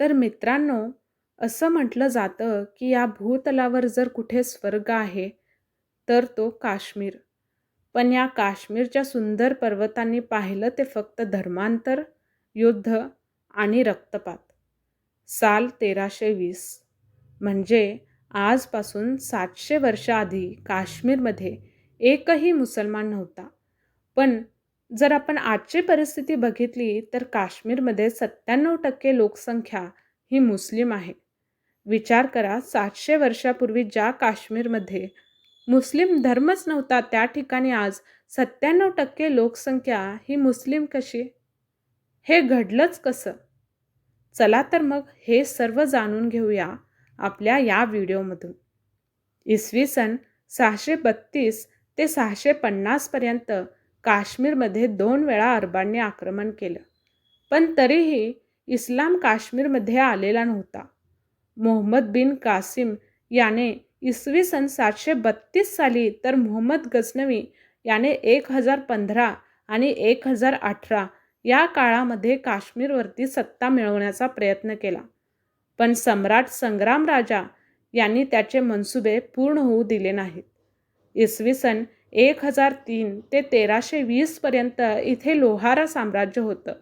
तर मित्रांनो असं म्हटलं जातं की या भूतलावर जर कुठे स्वर्ग आहे तर तो काश्मीर. पण या काश्मीरच्या सुंदर पर्वतांनी पाहिलं ते फक्त धर्मांतर युद्ध आणि रक्तपात. साल तेराशे वीस. म्हणजे आजपासून सातशे वर्षाआधी काश्मीरमध्ये एकही मुसलमान नव्हता. पण जर आपण आजची परिस्थिती बघितली तर काश्मीरमध्ये सत्त्याण्णव टक्के लोकसंख्या ही मुस्लिम आहे. विचार करा सातशे वर्षापूर्वी ज्या काश्मीरमध्ये मुस्लिम धर्मच नव्हता त्या ठिकाणी आज सत्त्याण्णव टक्के लोकसंख्या ही मुस्लिम कशी? हे घडलंच कसं? चला तर मग हे सर्व जाणून घेऊया आपल्या या व्हिडिओमधून. इसवी सन सहाशे बत्तीस ते सहाशे पन्नासपर्यंत काश्मीरमध्ये दोन वेळा अरबांनी आक्रमण केलं. पण तरीही इस्लाम काश्मीरमध्ये आलेला नव्हता. मोहम्मद बिन कासिम याने इसवी सन सातशे बत्तीस साली तर मोहम्मद गजनवी याने एक हजार पंधरा आणि एक हजार अठरा या काळामध्ये काश्मीरवरती सत्ता मिळवण्याचा प्रयत्न केला. पण सम्राट संग्राम राजा यांनी त्याचे मनसुबे पूर्ण होऊ दिले नाहीत. इसवी सन एक हजार तीन ते तेराशे वीसपर्यंत इथे लोहारा साम्राज्य होतं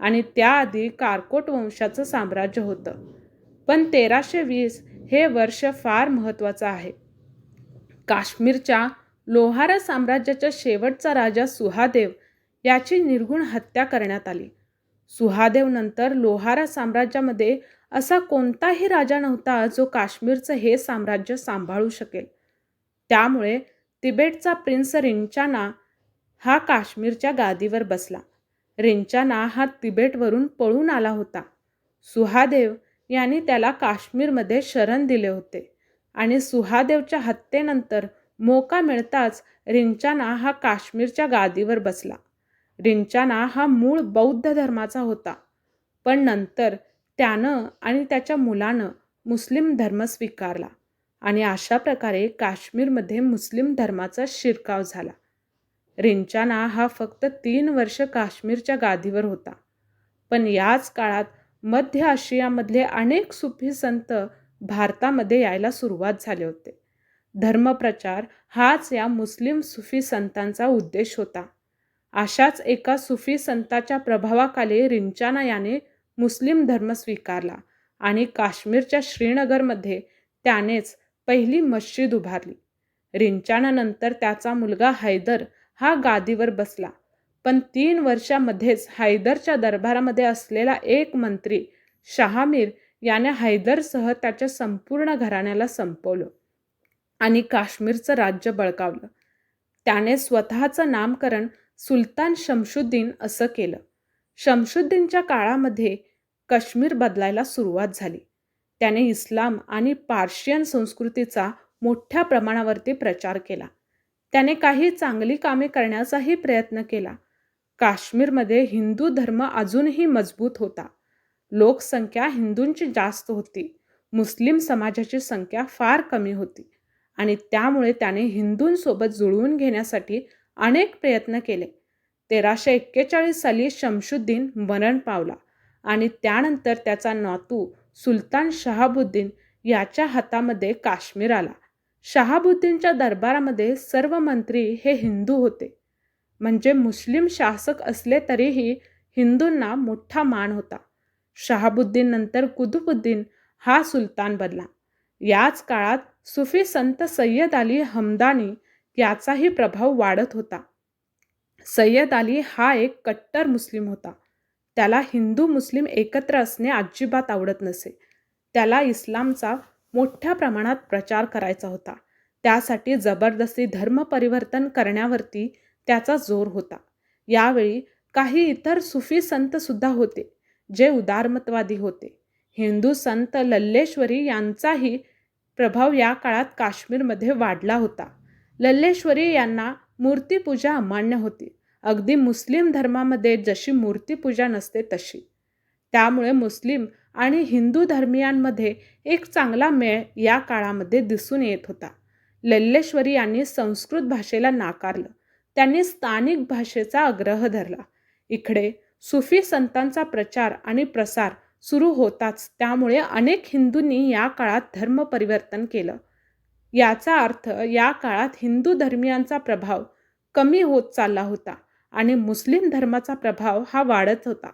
आणि त्याआधी कारकोट वंशाचं साम्राज्य होतं. पण तेराशे वीस हे वर्ष फार महत्त्वाचं आहे. काश्मीरच्या लोहारा साम्राज्याच्या शेवटचा राजा सुहादेव याची निर्गुण हत्या करण्यात आली. सुहादेवनंतर लोहारा साम्राज्यामध्ये असा कोणताही राजा नव्हता जो काश्मीरचं हे साम्राज्य सांभाळू शकेल. त्यामुळे तिबेटचा प्रिन्स रिंचाना हा काश्मीरच्या गादीवर बसला. रिंचाना हा तिबेटवरून पळून आला होता. सुहादेव यांनी त्याला काश्मीरमध्ये शरण दिले होते आणि सुहादेवच्या हत्येनंतर मोका मिळताच रिंचाना हा काश्मीरच्या गादीवर बसला. रिंचाना हा मूळ बौद्ध धर्माचा होता. पण नंतर त्यानं आणि त्याच्या मुलानं मुस्लिम धर्म स्वीकारला. आणि अशा प्रकारे काश्मीरमध्ये मुस्लिम धर्माचा शिरकाव झाला. रिंचाना हा फक्त तीन वर्ष काश्मीरच्या गादीवर होता. पण याच काळात मध्य आशियामधले अनेक सुफी संत भारतामध्ये यायला सुरुवात झाले होते. धर्मप्रचार हाच या मुस्लिम सुफी संतांचा उद्देश होता. अशाच एका सुफी संताच्या प्रभावाखाली रिंचाना याने मुस्लिम धर्म स्वीकारला आणि काश्मीरच्या श्रीनगरमध्ये त्यानेच पहिली मस्जिद उभारली. रिंचाणानंतर त्याचा मुलगा हैदर हा गादीवर बसला. पण तीन वर्षामध्येच हैदरच्या दरबारामध्ये असलेला एक मंत्री शहामीर याने हैदरसह त्याच्या संपूर्ण घराण्याला संपवलं आणि काश्मीरचं राज्य बळकावलं. त्याने स्वतःचं नामकरण सुलतान शमशुद्दीन असं केलं. शमशुद्दीनच्या काळामध्ये काश्मीर बदलायला सुरुवात झाली. त्याने इस्लाम आणि पार्शियन संस्कृतीचा मोठ्या प्रमाणावरती प्रचार केला. त्याने काही चांगली कामे करण्याचाही प्रयत्न केला. काश्मीरमध्ये हिंदू धर्म अजूनही मजबूत होता. लोकसंख्या हिंदूंची जास्त होती. मुस्लिम समाजाची संख्या फार कमी होती. आणि त्यामुळे त्याने हिंदूंसोबत जुळवून घेण्यासाठी अनेक प्रयत्न केले. तेराशे एक्केचाळीस साली शमशुद्दीन मरण पावला आणि त्यानंतर त्याचा नातू सुलतान शहाबुद्दीन याच्या हातामध्ये काश्मीर आला. शहाबुद्दीनच्या दरबारामध्ये सर्व मंत्री हे हिंदू होते. म्हणजे मुस्लिम शासक असले तरीही हिंदूंना मोठा मान होता. शहाबुद्दीन नंतर कुतुबुद्दीन हा सुलतान बनला. याच काळात सुफी संत सय्यद अली हमदानी याचाही प्रभाव वाढत होता. सय्यद अली हा एक कट्टर मुस्लिम होता. त्याला हिंदू मुस्लिम एकत्र असणे अजिबात आवडत नसे. त्याला इस्लामचा मोठ्या प्रमाणात प्रचार करायचा होता. त्यासाठी जबरदस्ती धर्म परिवर्तन करण्यावरती त्याचा जोर होता. यावेळी काही इतर सुफी संतसुद्धा होते जे उदारमतवादी होते. हिंदू संत लल्लेश्वरी यांचाही प्रभाव या काळात काश्मीरमध्ये वाढला होता. लल्लेश्वरी यांना मूर्तीपूजा अमान्य होती. अगदी मुस्लिम धर्मामध्ये जशी मूर्तीपूजा नसते तशी. त्यामुळे मुस्लिम आणि हिंदू धर्मियांमध्ये एक चांगला मेळ या काळामध्ये दिसून येत होता. लल्लेश्वरी यांनी संस्कृत भाषेला नाकारलं. त्यांनी स्थानिक भाषेचा आग्रह धरला. इकडे सुफी संतांचा प्रचार आणि प्रसार सुरू होताच त्यामुळे अनेक हिंदूंनी या काळात धर्म परिवर्तन केलं. याचा अर्थ या काळात हिंदू धर्मियांचा प्रभाव कमी होत चालला होता. आणि मुस्लिम धर्माचा प्रभाव हा वाढत होता.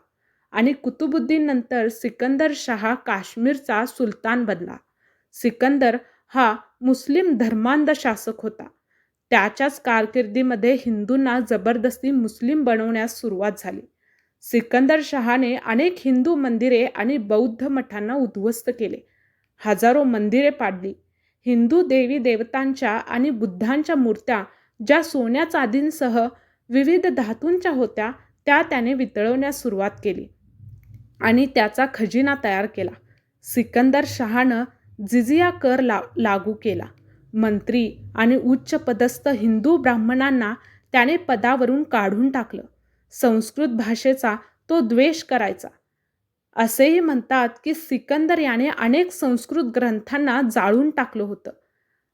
आणि कुतुबुद्दीन नंतर सिकंदर शहा काश्मीरचा सुलतान बनला. सिकंदर हा मुस्लिम धर्मांध शासक होता. त्याच्याच कारकिर्दीमध्ये हिंदूंना जबरदस्ती मुस्लिम बनवण्यास सुरुवात झाली. सिकंदर शहाने अनेक हिंदू मंदिरे आणि बौद्ध मठांना उद्ध्वस्त केले. हजारो मंदिरे पाडली. हिंदू देवी देवतांच्या आणि बुद्धांच्या मूर्त्या ज्या सोन्या चांदींसह विविध धातूंच्या होत्या त्या त्याने वितळवण्यास सुरुवात केली आणि त्याचा खजिना तयार केला. सिकंदर शहानं जिजिया कर ला लागू केला. मंत्री आणि उच्च पदस्थ हिंदू ब्राह्मणांना त्याने पदावरून काढून टाकलं. संस्कृत भाषेचा तो द्वेष करायचा. असेही म्हणतात की सिकंदर याने अनेक संस्कृत ग्रंथांना जाळून टाकलं होतं.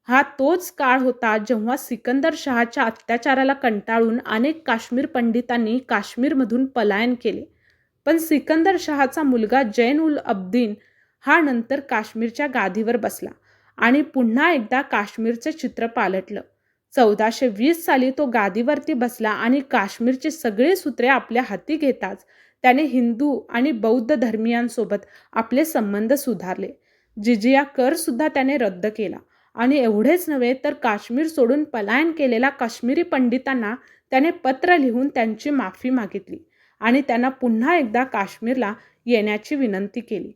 हा तोच काळ होता जेव्हा सिकंदर शहाच्या अत्याचाराला कंटाळून अनेक काश्मीर पंडितांनी काश्मीरमधून पलायन केले. पण सिकंदर शहाचा मुलगा जैन उल अब्दीन हा नंतर काश्मीरच्या गादीवर बसला आणि पुन्हा एकदा काश्मीरचे चित्र पालटलं. चौदाशे वीस साली तो गादीवरती बसला आणि काश्मीरची सगळे सूत्रे आपल्या हाती घेताच त्याने हिंदू आणि बौद्ध धर्मियांसोबत आपले संबंध सुधारले. जिजिया कर सुद्धा त्याने रद्द केला. आणि एवढेच नव्हे तर काश्मीर सोडून पलायन केलेल्या काश्मीरी पंडितांना त्याने पत्र लिहून त्यांची माफी मागितली आणि त्यांना पुन्हा एकदा काश्मीरला येण्याची विनंती केली.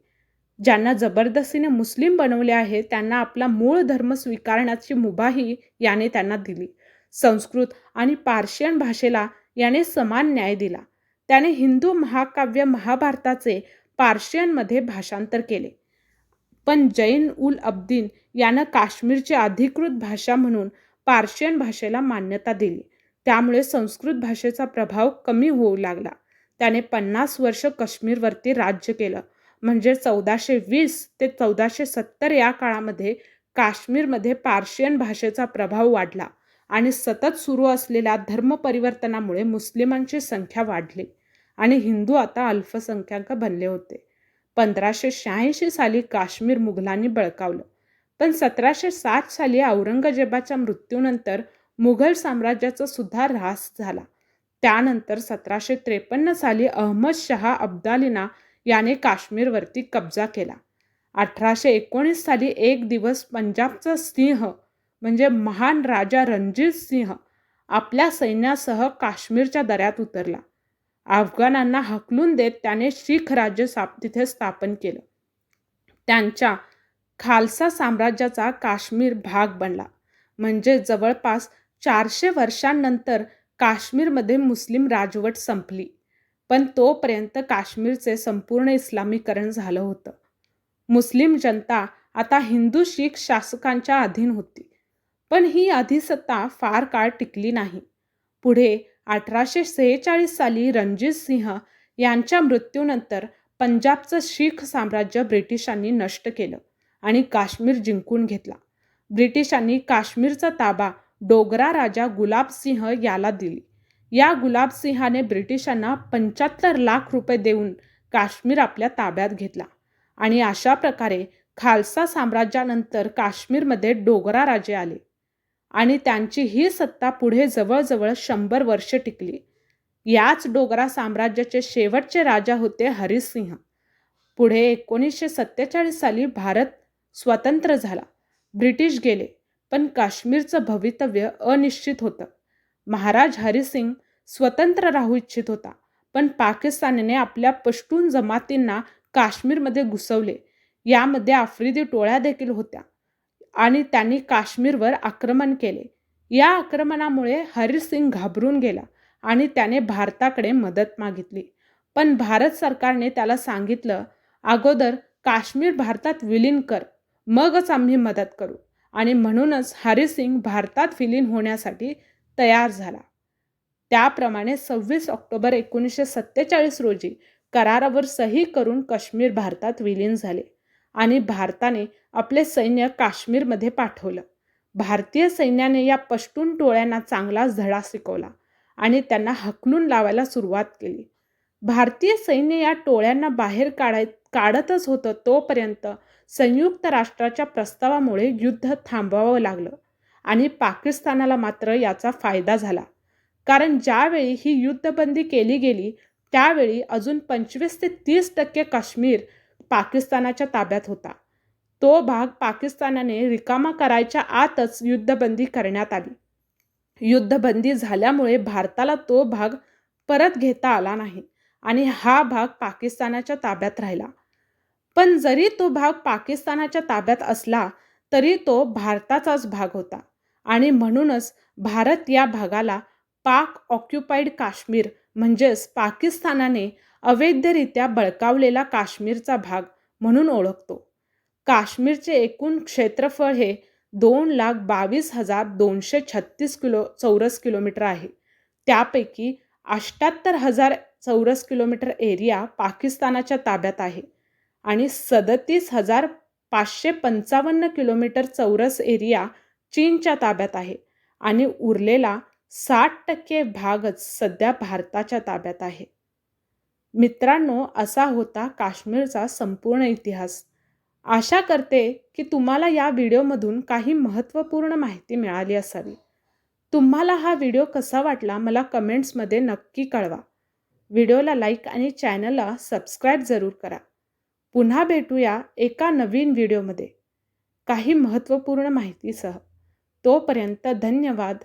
ज्यांना जबरदस्तीने मुस्लिम बनवले आहे त्यांना आपला मूळ धर्म स्वीकारण्याची मुभाही याने त्यांना दिली. संस्कृत आणि पार्शियन भाषेला याने समान न्याय दिला. त्याने हिंदू महाकाव्य महाभारताचे पार्शियनमध्ये भाषांतर केले. पण जैन उल अब्दीन यानं काश्मीरची अधिकृत भाषा म्हणून पार्शियन भाषेला मान्यता दिली. त्यामुळे संस्कृत भाषेचा प्रभाव कमी होऊ लागला. त्याने पन्नास वर्ष काश्मीरवरती राज्य केलं. म्हणजे चौदाशे वीस ते चौदाशे सत्तर या काळामध्ये काश्मीरमध्ये पार्शियन भाषेचा प्रभाव वाढला आणि सतत सुरू असलेल्या धर्मपरिवर्तनामुळे मुस्लिमांची संख्या वाढली आणि हिंदू आता अल्पसंख्याक बनले होते. पंधराशे शहाऐंशी साली काश्मीर मुघलांनी बळकावलं. पण सतराशे सात साली औरंगजेबाच्या मृत्यूनंतर मुघल साम्राज्याचा सुद्धा ऱ्हास झाला. त्यानंतर सतराशे त्रेपन्न साली अहमद शहा अब्दालीना याने काश्मीरवरती कब्जा केला. अठराशे एकोणीस साली एक दिवस पंजाबचा सिंह म्हणजे महान राजा रणजित सिंह आपल्या सैन्यासह काश्मीरच्या दऱ्यात उतरला. अफगाणांना हकलून देत त्याने शीख राज्य साप तिथे स्थापन केलं. त्यांच्या खालसा साम्राज्याचा काश्मीर भाग बनला. म्हणजे जवळपास चारशे वर्षांनंतर काश्मीरमध्ये मुस्लिम राजवट संपली. पण तोपर्यंत काश्मीरचे संपूर्ण इस्लामीकरण झालं होतं. मुस्लिम जनता आता हिंदू शीख शासकांच्या अधीन होती. पण ही अधिसत्ता फार काळ टिकली नाही. पुढे अठराशे सेहेचाळीस साली रणजित सिंह यांच्या मृत्यूनंतर पंजाबचं शीख साम्राज्य ब्रिटिशांनी नष्ट केलं आणि काश्मीर जिंकून घेतला. ब्रिटिशांनी काश्मीरचा ताबा डोगरा राजा गुलाबसिंह याला दिली. या गुलाबसिंहाने ब्रिटिशांना पंच्याहत्तर लाख रुपये देऊन काश्मीर आपल्या ताब्यात घेतला आणि अशा प्रकारे खालसा साम्राज्यानंतर काश्मीरमध्ये डोगरा राजे आले. आणि त्यांची ही सत्ता पुढे जवळजवळ शंभर वर्षे टिकली. याच डोगरा साम्राज्याचे शेवटचे राजा होते हरिसिंह. पुढे एकोणीसशे सत्तेचाळीस साली भारत स्वतंत्र झाला. ब्रिटिश गेले पण काश्मीरचं भवितव्य अनिश्चित होतं. महाराज हरिसिंग स्वतंत्र राहू इच्छित होता पण पाकिस्तानने आपल्या पश्तून जमातींना काश्मीरमध्ये घुसवले. यामध्ये आफ्रिदी टोळ्या देखील होत्या. आणि त्यांनी काश्मीरवर आक्रमण केले. या आक्रमणामुळे हरिसिंग घाबरून गेला आणि त्याने भारताकडे मदत मागितली. पण भारत सरकारने त्याला सांगितलं अगोदर काश्मीर भारतात विलीन कर मगच आम्ही मदत करू. आणि म्हणूनच हरिसिंग भारतात विलीन होण्यासाठी तयार झाला. त्याप्रमाणे सव्वीस ऑक्टोबर एकोणीसशे सत्तेचाळीस रोजी करारावर सही करून काश्मीर भारतात विलीन झाले. आणि भारताने आपले सैन्य काश्मीरमध्ये पाठवलं. भारतीय सैन्याने या पश्टून टोळ्यांना चांगलाच धडा शिकवला आणि त्यांना हकलून लावायला सुरुवात केली. भारतीय सैन्य या टोळ्यांना बाहेर काढाय काढतच होतं तोपर्यंत संयुक्त राष्ट्राच्या प्रस्तावामुळे युद्ध थांबवावं लागलं आणि पाकिस्तानाला मात्र याचा फायदा झाला. कारण ज्यावेळी ही युद्धबंदी केली गेली त्यावेळी अजून पंचवीस ते तीस टक्के काश्मीर पाकिस्तानाच्या ताब्यात होता. तो भाग पाकिस्तानाने रिकामा करायच्या आतच युद्धबंदी करण्यात आली. युद्धबंदी झाल्यामुळे भारताला तो भाग परत घेता आला नाही आणि हा भाग पाकिस्तानाच्या ताब्यात राहिला. पण जरी तो भाग पाकिस्तानाच्या ताब्यात असला तरी तो भारताचाच भाग होता आणि म्हणूनच भारत या भागाला पाक ऑक्युपाईड काश्मीर म्हणजेच पाकिस्तानाने अवैधरित्या बळकावलेला काश्मीरचा भाग म्हणून ओळखतो. काश्मीरचे एकूण क्षेत्रफळ हे दोन लाख बावीस हजार दोनशे छत्तीस किलो चौरस किलोमीटर आहे. त्यापैकी अष्ट्याहत्तर हजार चौरस किलोमीटर एरिया पाकिस्तानाच्या ताब्यात आहे आणि सदतीस हजार पाचशे पंचावन्न किलोमीटर चौरस एरिया चीनच्या ताब्यात आहे आणि उरलेला साठ टक्के भागच सध्या भारताच्या ताब्यात आहे. मित्रांनो असा होता काश्मीरचा संपूर्ण इतिहास. आशा करते की तुम्हाला या व्हिडिओमधून काही महत्त्वपूर्ण माहिती मिळाली असावी. तुम्हाला हा व्हिडिओ कसा वाटला मला कमेंट्समध्ये नक्की कळवा. व्हिडिओला लाईक आणि चॅनलला सबस्क्राईब जरूर करा. पुन्हा भेटूया एका नवीन व्हिडिओमध्ये. काही महत्त्वपूर्ण माहितीसह. तोपर्यंत धन्यवाद.